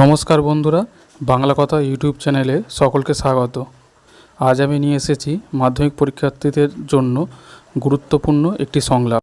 নমস্কার বন্ধুরা, বাংলা কথা ইউটিউব চ্যানেলে সকলকে স্বাগত। আজ আমি নিয়ে এসেছি মাধ্যমিক পরীক্ষার্থীদের জন্য গুরুত্বপূর্ণ একটি সংলাপ।